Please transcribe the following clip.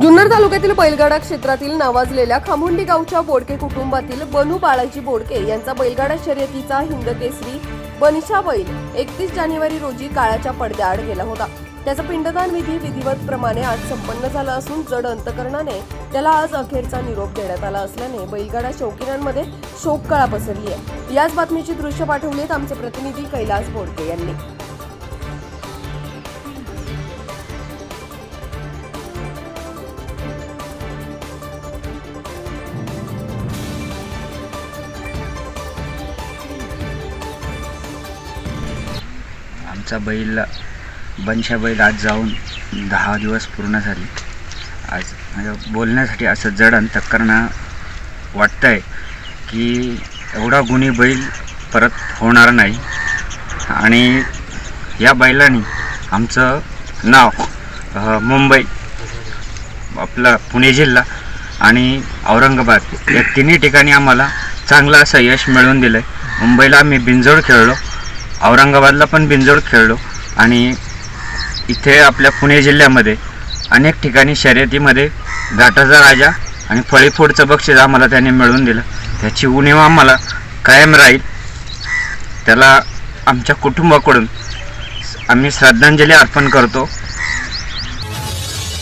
जुन्नर तालुक्यातील बैलगाडा क्षेत्रातील नावाजलेल्या खामुंडी गावच्या बोडके कुटुंबातील बनू बाळाजी बोडके यांचा बैलगाडा शर्यतीचा हिंद केसरी बनिशा बैल एकतीस जानेवारी रोजी काळाच्या पडद्याआड गेला होता. त्याचा पिंडदान विधी विधिवत प्रमाणे आज संपन्न झाला असून जड अंतकरणाने त्याला आज अखेरचा निरोप देण्यात आला असल्याने बैलगाडा शौकीनांमध्ये शोककळा पसरली आहे याच बातमीची दृश्य पाठवलीत आमचे प्रतिनिधी कैलास बोडके यांनी. आमचा बैल बनशा बैल आज जाऊन दहा दिवस पूर्ण झाले. आज म्हणजे बोलण्यासाठी असं जड अंतकरणं वाटतं आहे की एवढा गुणी बैल परत होणार नाही. आणि या बैलाने आमचं नाव मुंबई आपला पुणे जिल्हा आणि औरंगाबाद या तिन्ही ठिकाणी आम्हाला चांगलं असं यश मिळवून दिलं आहे मुंबईला आम्ही बिंजोड खेळलो. औरंगाबादला पण बिंजोड खेळलो. आणि इथे आपल्या पुणे जिल्ह्यामध्ये अनेक ठिकाणी शर्यतीमध्ये घाटाचा राजा आणि फळीफोडचं बक्षीस आम्हाला त्याने मिळवून दिलं. त्याची उणीव आम्हाला कायम राहील. त्याला आमच्या कुटुंबाकडून आम्ही श्रद्धांजली अर्पण करतो.